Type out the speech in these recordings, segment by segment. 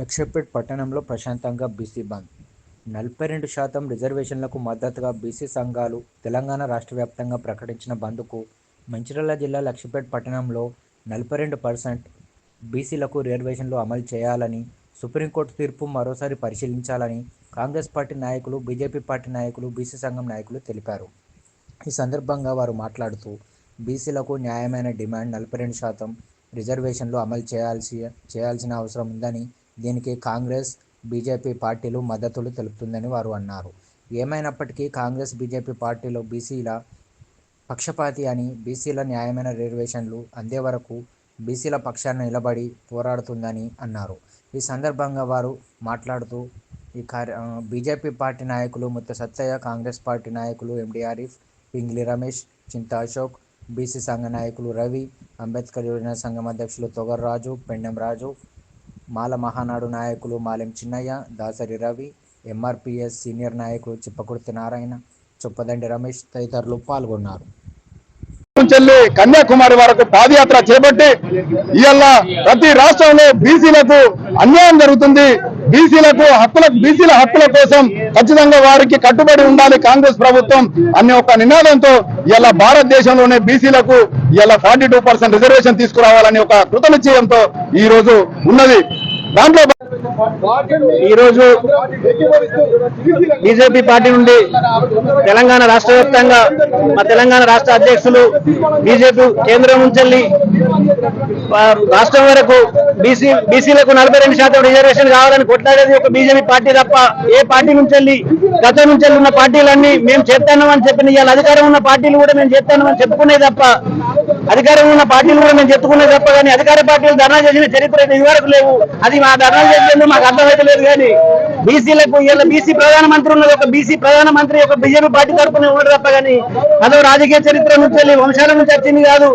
లక్ష్యపేట్ పట్టణంలో ప్రశాంతంగా బీసీ బంద్. నలభై రెండు శాతం రిజర్వేషన్లకు మద్దతుగా బీసీ సంఘాలు తెలంగాణ రాష్ట్ర వ్యాప్తంగా ప్రకటించిన బంద్కు మంచిర్యాల జిల్లా లక్ష్యపేట్ పట్టణంలో నలభై రెండు పర్సెంట్ బీసీలకు రిజర్వేషన్లు అమలు చేయాలని సుప్రీంకోర్టు తీర్పు మరోసారి పరిశీలించాలని కాంగ్రెస్ పార్టీ నాయకులు బీజేపీ పార్టీ నాయకులు బీసీ సంఘం నాయకులు తెలిపారు. ఈ సందర్భంగా వారు మాట్లాడుతూ బీసీలకు న్యాయమైన డిమాండ్ నలభై రెండు శాతం రిజర్వేషన్లు అమలు చేయాల్సి చేయాల్సిన అవసరం ఉందని దీనికి కాంగ్రెస్ బీజేపీ పార్టీలు మద్దతులు తెలుపుతుందని వారు అన్నారు. ఏమైనప్పటికీ కాంగ్రెస్ బీజేపీ పార్టీలు బీసీల పక్షపాతి అని బీసీల న్యాయమైన రిజర్వేషన్లు అందే వరకు బీసీల పక్షాన నిలబడి పోరాడుతుందని అన్నారు. ఈ సందర్భంగా వారు మాట్లాడుతూ ఈ కార్య బీజేపీ పార్టీ నాయకులు ముత్త సత్తయ్య కాంగ్రెస్ పార్టీ నాయకులు ఎండి ఆరిఫ్ పింగ్లి రమేష్ చింత అశోక్ బీసీ సంఘ నాయకులు రవి అంబేద్కర్ యువజన సంఘం అధ్యక్షులు తొగర్రాజు పెండెం రాజు మాల మహానాడు నాయకులు మాలెం చిన్నయ్య దాసరి రవి ఎంఆర్పిఎస్ సీనియర్ నాయకులు చిప్పకుర్తి నారాయణ చొప్పదండి రమేష్ తదితరులు పాల్గొన్నారు. కన్యాకుమారి వరకు పాదయాత్ర చేపట్టి ఇవాళ ప్రతి రాష్ట్రంలో బీసీలకు అన్యాయం జరుగుతుంది. బీసీలకు హక్కుల బీసీల హక్కుల కోసం ఖచ్చితంగా వారికి కట్టుబడి ఉండాలి కాంగ్రెస్ ప్రభుత్వం అనే ఒక నినాదంతో ఇలా భారతదేశంలోనే బీసీలకు ఇలా ఫార్టీ టూ పర్సెంట్ రిజర్వేషన్ తీసుకురావాలని ఒక కృతనిశ్చయంతో ఈ రోజు ఉన్నది. దాంట్లో ఈ రోజు బీజేపీ పార్టీ నుండి తెలంగాణ రాష్ట్ర వ్యాప్తంగా మా తెలంగాణ రాష్ట్ర అధ్యక్షులు బీజేపీ కేంద్రం నుంచి రాష్ట్రం వరకు బీసీ బీసీలకు నలభై రెండు శాతం రిజర్వేషన్ కావాలని కొట్లాడేది ఒక బీజేపీ పార్టీ తప్ప ఏ పార్టీ నుంచి వెళ్ళి గతం నుంచి వెళ్ళి ఉన్న పార్టీలన్నీ మేము చేస్తామని చెప్పిన ఇవాళ అధికారం ఉన్న పార్టీలు కూడా మేము చేస్తామని చెప్పుకునే తప్ప అధికారం ఉన్న పార్టీలు కూడా మేము చెప్పుకునే తప్ప కానీ అధికార పార్టీలు ధర్నా చేసిన చరిత్ర ఇది వరకు లేవు. అది మా ధర్నా చేసేందుకు మాకు అర్థమైతే లేదు కానీ బీసీలకు ఇలా బీసీ ప్రధానమంత్రి ఉన్నది. ఒక బీసీ ప్రధానమంత్రి ఒక బీజేపీ పార్టీ తరపున ఉన్నాడు తప్ప కానీ అదో రాజకీయ చరిత్ర నుంచి వెళ్ళి వంశాల నుంచి వచ్చింది కాదు.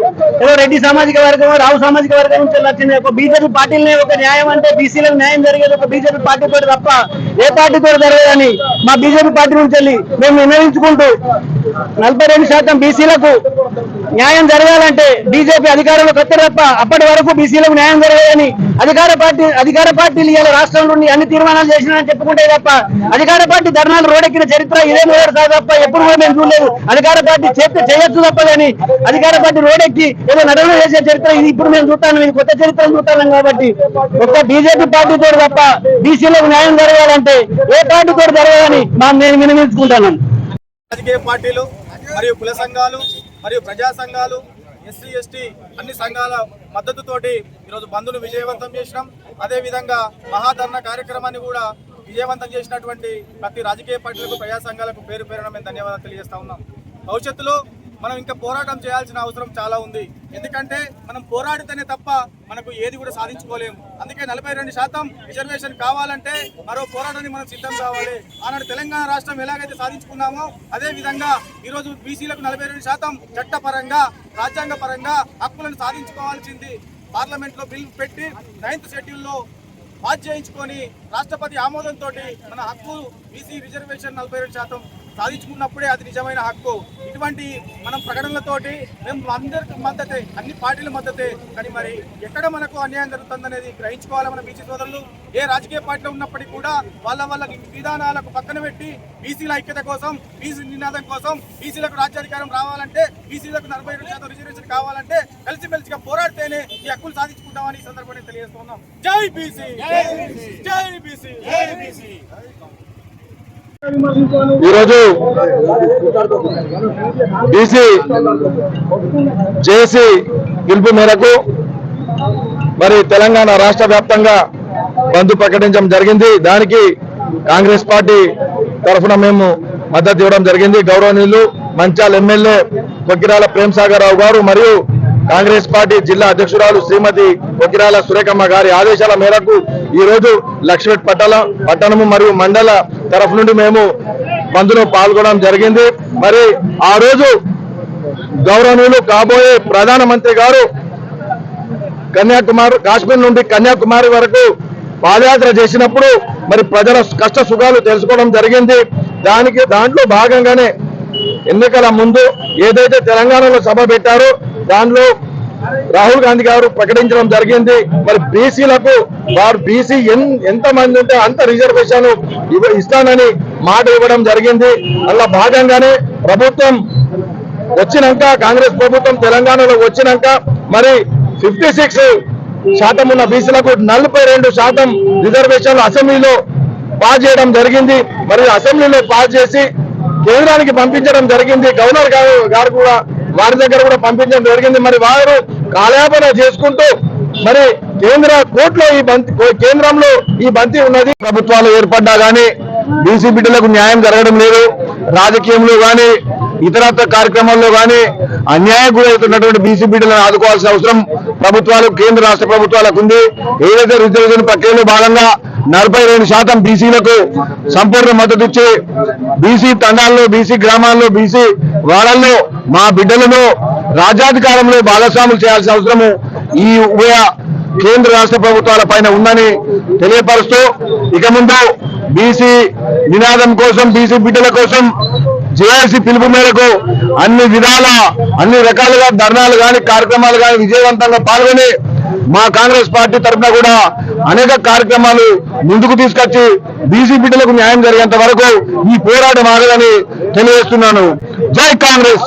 ఏదో రెడ్డి సామాజిక వర్గం రావు సామాజిక వర్గం నుంచి వచ్చింది. ఒక బీజేపీ పార్టీలనే ఒక న్యాయం అంటే బీసీలకు న్యాయం జరిగేది ఒక బీజేపీ పార్టీ తోటి తప్ప ఏ పార్టీ తోటి జరగదని మా బీజేపీ పార్టీ నుంచి వెళ్ళి మేము నిర్ణయించుకుంటూ నలభై రెండు శాతం బీసీలకు న్యాయం జరగాలంటే బీజేపీ అధికారంలోకి వస్తే తప్ప అప్పటి వరకు బీసీలకు న్యాయం జరగదని అధికార పార్టీ అధికార పార్టీలు ఇవాళ రాష్ట్రంలో అన్ని తీర్మానాలు చేసినాయని చెప్పుకుంటే తప్ప అధికార పార్టీ ధర్నాలు రోడెక్కిన చరిత్ర ఇదే మొదటిసారి తప్ప ఎప్పుడు కూడా మేము చూడలేదు. అధికార పార్టీ చేస్తే చేయొచ్చు తప్ప కానీ అధికార పార్టీ రోడెక్కి ఏదో నడవడం చేసే చరిత్ర ఇది ఇప్పుడు మేము చూస్తాను ఇది కొత్త చరిత్ర చూస్తాను కాబట్టి ఒక్క బీజేపీ పార్టీ తప్ప బీసీలకు న్యాయం జరగాలంటే ఏ పార్టీ జరగాలని మా నేను వినియోగించుకుంటాను రాజకీయ పార్టీలు మరియు కుల సంఘాలు మరియు ప్రజా సంఘాలు ఎస్సీ ఎస్టీ అన్ని సంఘాల మద్దతుతోటి ఈరోజు బంద్ను విజయవంతం చేసినాం. అదేవిధంగా మహాధర్ణ కార్యక్రమాన్ని కూడా విజయవంతం చేసినటువంటి ప్రతి రాజకీయ పార్టీలకు ప్రజా సంఘాలకు పేరు పేరున మేము ధన్యవాదాలు తెలియజేస్తా ఉన్నాం. భవిష్యత్తులో మనం ఇంకా పోరాటం చేయాల్సిన అవసరం చాలా ఉంది. ఎందుకంటే మనం పోరాడితేనే తప్ప మనకు ఏది కూడా సాధించుకోలేము. అందుకే నలభై రెండు శాతం రిజర్వేషన్ కావాలంటే మరో పోరాటానికి మనం సిద్ధం కావాలి. ఆనాడు తెలంగాణ రాష్ట్రం ఎలాగైతే సాధించుకున్నామో అదే విధంగా ఈరోజు బీసీలకు నలభై రెండు శాతం చట్టపరంగా రాజ్యాంగ పరంగా హక్కులను సాధించుకోవాల్సింది. పార్లమెంట్లో బిల్ పెట్టి నైన్త్ షెడ్యూల్లో పాస్ చేయించుకొని రాష్ట్రపతి ఆమోదంతో మన హక్కు బీసీ రిజర్వేషన్ నలభై రెండు శాతం సాధించుకున్నప్పుడే అది నిజమైన హక్కు. ఇటువంటి మనం ప్రకటనలతోటి మేము అందరికి మద్దతే అన్ని పార్టీల మద్దతే. కానీ మరి ఎక్కడ మనకు అన్యాయం జరుగుతుందనేది గ్రహించుకోవాలి మన బీసీ సోదరులు. ఏ రాజకీయ పార్టీలో ఉన్నప్పటికీ కూడా వాళ్ళ వాళ్ళ విధానాలకు పక్కన పెట్టి బీసీల ఐక్యత కోసం బీసీ నినాదం కోసం బీసీలకు రాజ్యాధికారం రావాలంటే బీసీలకు నలభై రెండు శాతం రిజర్వేషన్ కావాలంటే కలిసిమెలిసిగా పోరాడితేనే ఈ హక్కులు సాధించుకుంటామని ఈ సందర్భంగా తెలియజేస్తున్నాం. జై బీసీ! జై బీసీ! జై బీసీ! ఈరోజు బీసీ జేసీ పిలుపు మేరకు మరి తెలంగాణ రాష్ట్ర వ్యాప్తంగా బంద్ ప్రకటించడం జరిగింది. దానికి కాంగ్రెస్ పార్టీ తరఫున మేము మద్దతు ఇవ్వడం జరిగింది. గౌరవనీయులు మంచాల్ ఎమ్మెల్యే కొక్కిరాల ప్రేమ్సాగర్ రావు గారు మరియు కాంగ్రెస్ పార్టీ జిల్లా అధ్యక్షురాలు శ్రీమతి కొకిరాల సురేఖమ్మ గారి ఆదేశాల మేరకు ఈ రోజు లక్ష్మీ పట్టణ పట్టణము మరియు మండల తరఫు నుండి మేము బంద్లో పాల్గొనడం జరిగింది. మరి ఆ రోజు గౌరవనీయులు కాబోయే ప్రధానమంత్రి గారు కన్యాకుమారి కాశ్మీర్ నుండి కన్యాకుమారి వరకు పాదయాత్ర చేసినప్పుడు మరి ప్రజల కష్ట సుఖాలు తెలుసుకోవడం జరిగింది. దానికి దాంట్లో భాగంగానే ఎన్నికల ముందు ఏదైతే తెలంగాణలో సభ పెట్టారో దానిలో రాహుల్ గాంధీ గారు ప్రకటించడం జరిగింది. మరి బీసీలకు వారు బీసీ ఎంత మంది ఉంటే అంత రిజర్వేషన్ ఇస్తానని మాట ఇవ్వడం జరిగింది. అలా భాగంగానే ప్రభుత్వం వచ్చినాక కాంగ్రెస్ ప్రభుత్వం తెలంగాణలో వచ్చినాక మరి ఫిఫ్టీ సిక్స్ శాతం ఉన్న బీసీలకు నలభై రెండు శాతం రిజర్వేషన్లు అసెంబ్లీలో పాస్ చేయడం జరిగింది. మరి అసెంబ్లీలో పాస్ చేసి కేంద్రానికి పంపించడం జరిగింది. గవర్నర్ గారు గారు కూడా వారి దగ్గర కూడా పంపించడం జరిగింది. మరి వారు కాలయాపన చేసుకుంటూ మరి కేంద్ర కోర్టులో ఈ బంతి కేంద్రంలో ఈ బంతి ఉన్నది. ప్రభుత్వాలు ఏర్పడ్డా కానీ బీసీ బిడ్డలకు న్యాయం జరగడం లేదు. రాజకీయంలో కానీ ఇతరత్ర కార్యక్రమాల్లో కానీ అన్యాయం గురవుతున్నటువంటి బీసీ బిడ్డలను ఆదుకోవాల్సిన అవసరం ప్రభుత్వాలు కేంద్ర రాష్ట్ర ప్రభుత్వాలకు ఉంది. ఏదైతే రిజర్వేషన్ ప్రక్రియలో భాగంగా నలభై రెండు శాతం బీసీలకు సంపూర్ణ మద్దతు ఇచ్చి బీసీ తండాల్లో బీసీ గ్రామాల్లో బీసీ వాడల్లో మా బిడ్డలను రాజ్యాధికారంలో భాగస్వాములు చేయాల్సిన అవసరము ఈ ఉభయ కేంద్ర రాష్ట్ర ప్రభుత్వాల పైన ఉందని తెలియపరుస్తూ ఇక ముందు బీసీ నినాదం కోసం బీసీ బిడ్డల కోసం జేఏసీ పిలుపు మేరకు అన్ని విధాల అన్ని రకాలుగా ధర్నాలు కానీ కార్యక్రమాలు కానీ విజయవంతంగా పాల్గొని మా కాంగ్రెస్ పార్టీ తరఫున కూడా అనేక కార్యక్రమాలు ముందుకు తీసుకొచ్చి బీసీ బిడ్డలకు న్యాయం జరిగేంత వరకు ఈ పోరాటం ఆగదని తెలియజేస్తున్నాను. జై కాంగ్రెస్!